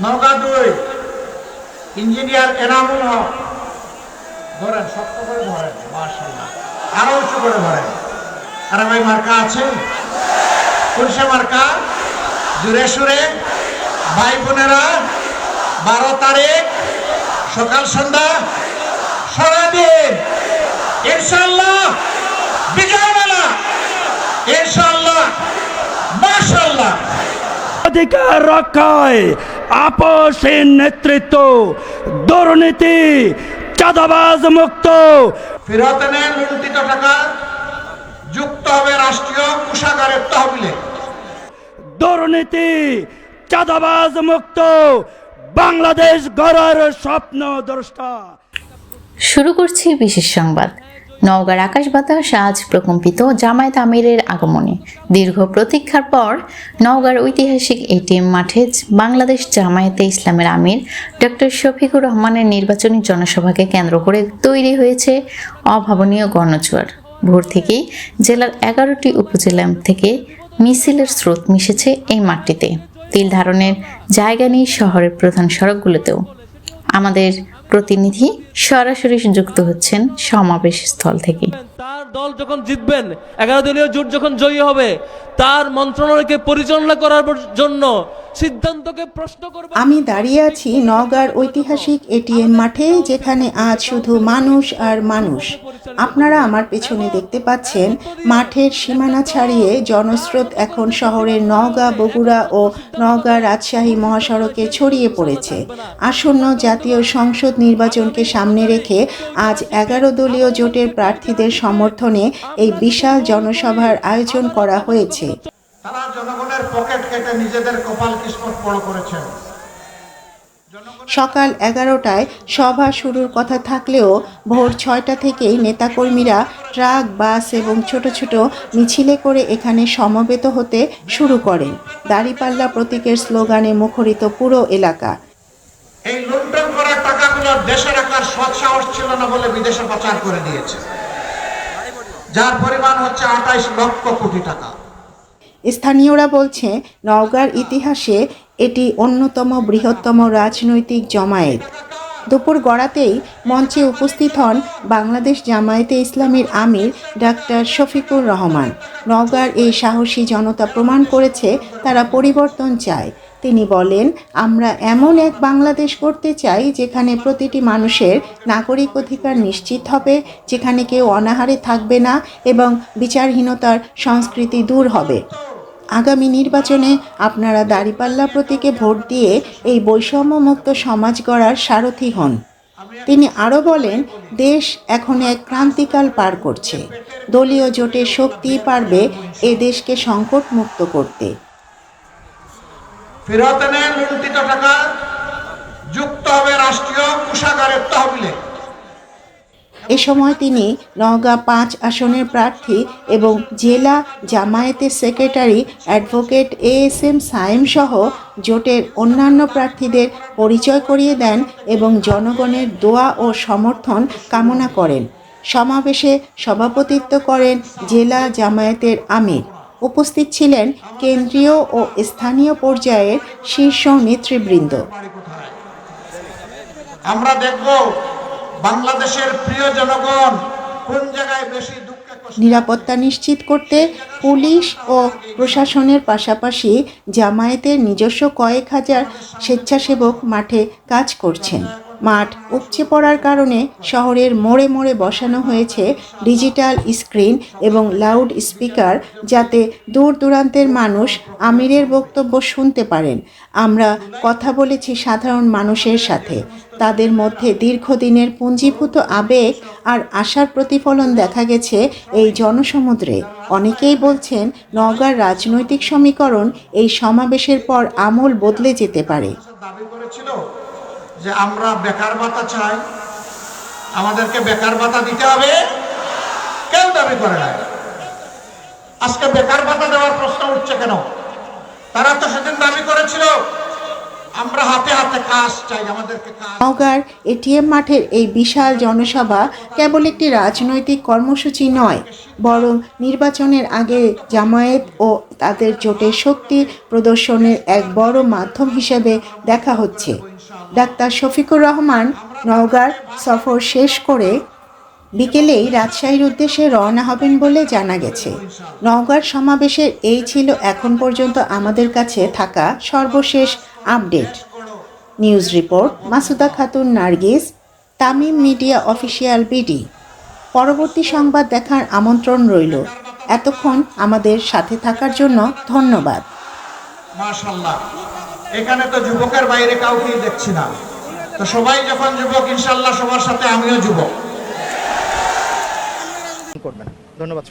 নৌকা দুই ইঞ্জিনিয়ার এনামুল হক। ধরেন, শক্ত করে ধরেন মার্শাল্লাহ আরও উঁচু করে ধরেন। আরে ভাই, মার্কা আছে? পুরুষে মার্কা? জুড়ে সুরে। ভাই বোনেরা, বারো তারিখ, সকাল সন্ধ্যা, সারাদিন। ইনশাল্লাহ বিজয়বেলা ইনশাল্লাহ মাশাল্লাহ অধিকার রক্ষায় আপোষের নেতৃত্ব দুর্নীতি চাঁদাবাজ মুক্ত। ফেরত এনে লুণ্ঠিত টাকা যুক্ত হবে রাষ্ট্রীয় কোষাগারের তহবিলে। দুর্নীতি চাঁদাবাজ মুক্ত। বাংলাদেশ গড়ার স্বপ্ন দ্রষ্টা। শুরু করছি বিশেষ সংবাদ। নওগাঁর আকাশ বাতাস আজ প্রকম্পিত জামায়াত আমিরের আগমনে। দীর্ঘ প্রতীক্ষার পর নওগাঁর ঐতিহাসিক এটিএম মাঠে বাংলাদেশ জামায়াতে ইসলামের আমির ডক্টর শফিকুর রহমানের নির্বাচনী জনসভাকে কেন্দ্র করে তৈরি হয়েছে অভাবনীয় গণজোয়ার। ভোর থেকেই জেলার এগারোটি উপজেলা থেকে মিছিলের স্রোত মিশেছে এই মাঠটিতে। তিল ধারণের জায়গা নেই শহরের প্রধান সড়কগুলোতেও। আমাদের প্রতিনিধি সরাসরি যুক্ত হচ্ছেন সমাবেশ স্থল থেকে। তার দল যখন জিতবেন, এগারো দলীয় জোট যখন জয়ী হবে তার মন্ত্রণালয়কে পরিচালনা করার জন্য সিদ্ধান্তকে প্রশ্ন করবে আমি দাঁড়িয়ে আছি নওগাঁর ঐতিহাসিক এটিএম মাঠে যেখানে আজ শুধু মানুষ আর মানুষ। আপনারা আমার পেছনে দেখতে পাচ্ছেন মাঠের সীমানা ছাড়িয়ে জনস্রোত এখন শহরের নওগাঁ বগুড়া ও নওগাঁ রাজশাহী মহাসড়কে ছড়িয়ে পড়েছে। আসন্ন জাতীয় সংসদ নির্বাচনকে সামনে রেখে আজ এগারো দলীয় জোটের প্রার্থীদের সমর্থনে এই বিশাল জনসভার আয়োজন করা হয়েছে। তারা জনগণের পকেট কেটে নিজেদের কপাল কিসমত বড় করেছেন। সকাল এগারোটায় সভা শুরুর কথা থাকলেও ভোর ছয়টা থেকেই নেতাকর্মীরা ট্রাক বাস এবং ছোট ছোট মিছিলে করে এখানে সমবেত হতে শুরু করেন। দাড়িপাল্লা প্রতীকের স্লোগানে মুখরিত পুরো এলাকা। এই লুণ্ঠন করার টাকাগুলো দেশে রাখার সৎ সাহস ছিল না বলে বিদেশে পাচার করে দিয়েছে। যার পরিমাণ হচ্ছে আঠাইশ লক্ষ কোটি টাকা। স্থানীয়রা বলছে, নওগাঁর ইতিহাসে এটি অন্যতম বৃহত্তম রাজনৈতিক জমায়েত। দুপুর গড়াতেই মঞ্চে উপস্থিত হন বাংলাদেশ জামায়াতে ইসলামীর আমির ডাক্তার শফিকুর রহমান। নওগাঁর এই সাহসী জনতা প্রমাণ করেছে তারা পরিবর্তন চায়। তিনি বলেন, আমরা এমন এক বাংলাদেশ করতে চাই যেখানে প্রতিটি মানুষের নাগরিক অধিকার নিশ্চিত হবে, যেখানে কেউ অনাহারে থাকবে না এবং বিচারহীনতার সংস্কৃতি দূর হবে। আগামী নির্বাচনে আপনারা দাঁড়িপাল্লা প্রতীকে ভোট দিয়ে এই বৈষম্যমুক্ত সমাজ গড়ার সারথি হন। তিনি আরও বলেন, দেশ এখন এক ক্রান্তিকাল পার করছে। দলীয় জোটের শক্তিই পারবে এ দেশকে সংকট মুক্ত করতে। ফেরত এনে লুণ্ঠিত টাকা, যুক্ত হবে রাষ্ট্রীয় কোষাগারের তহবিলে। এ সময় তিনি নওগাঁ পাঁচ আসনের প্রার্থী এবং জেলা জামায়াতের secretary advocate A S M Sayem সহ জোটের অন্যান্য প্রার্থীদের পরিচয় করিয়ে দেন এবং জনগণের দোয়া ও সমর্থন কামনা করেন। সমাবেশে সভাপতিত্ব করেন জেলা জামায়াতের আমির। উপস্থিত ছিলেন কেন্দ্রীয় ও স্থানীয় পর্যায়ের শীর্ষ নেতৃবৃন্দ। আমরা দেখব বাংলাদেশের প্রিয় জনগণ, কোন জায়গায় বেশি নিরাপত্তা নিশ্চিত করতে পুলিশ ও প্রশাসনের পাশাপাশি জামায়াতের নিজস্ব কয়েক হাজার স্বেচ্ছাসেবক মাঠে কাজ করছেন। মাঠ উপচে পড়ার কারণে শহরের মোড়ে মোড়ে বসানো হয়েছে ডিজিটাল স্ক্রিন এবং লাউড স্পিকার যাতে দূর দূরান্তের মানুষ আমিরের বক্তব্য শুনতে পারেন। আমরা কথা বলেছি সাধারণ মানুষের সাথে। তাদের মধ্যে দীর্ঘদিনের পুঞ্জীভূত আবেগ আর আশার প্রতিফলন দেখা গেছে এই জনসমুদ্রে। অনেকেই বলছেন, নওগাঁর রাজনৈতিক সমীকরণ এই সমাবেশের পর আমূল বদলে যেতে পারে। দাবি করেছিল যে আমরা বেকার ভাতা চাই, আমাদেরকে বেকার ভাতা দিতে হবে। কেউ দাবি করে না আজকে বেকার ভাতা দেওয়ার প্রশ্ন উঠছে কেন? তারা তো সেদিন দাবি করেছিল, আমরা হাতে নওগাঁর এটিএম মাঠের এই বিশাল জনসভা কেবল একটি রাজনৈতিক কর্মসূচি নয়, বরং নির্বাচনের আগে জামায়াত ও তাদের জোটের শক্তি প্রদর্শনের এক বড় মাধ্যম হিসেবে দেখা হচ্ছে। ডাক্তার শফিকুর রহমান, নওগাঁর সফর শেষ করে বিকেলেই রাজশাহীর উদ্দেশ্যে রওনা হবেন বলে জানা গেছে। নওগাঁর সমাবেশের এই ছিল এখন পর্যন্ত আমাদের কাছে থাকা সর্বশেষ update. News report Masuda Khatun Nargis Tamim media official BD. পরবর্তী সংবাদ দেখার আমন্ত্রণ রইল। এতক্ষণ আমাদের সাথে থাকার জন্য ধন্যবাদ। মাশাল্লাহ এখানে তো যুবকের বাইরে কাউকেই দেখছি না। তো সবাই যখন যুবক ইনশাল্লাহ সবার সাথে আমিও যুবক। করবেন? ধন্যবাদ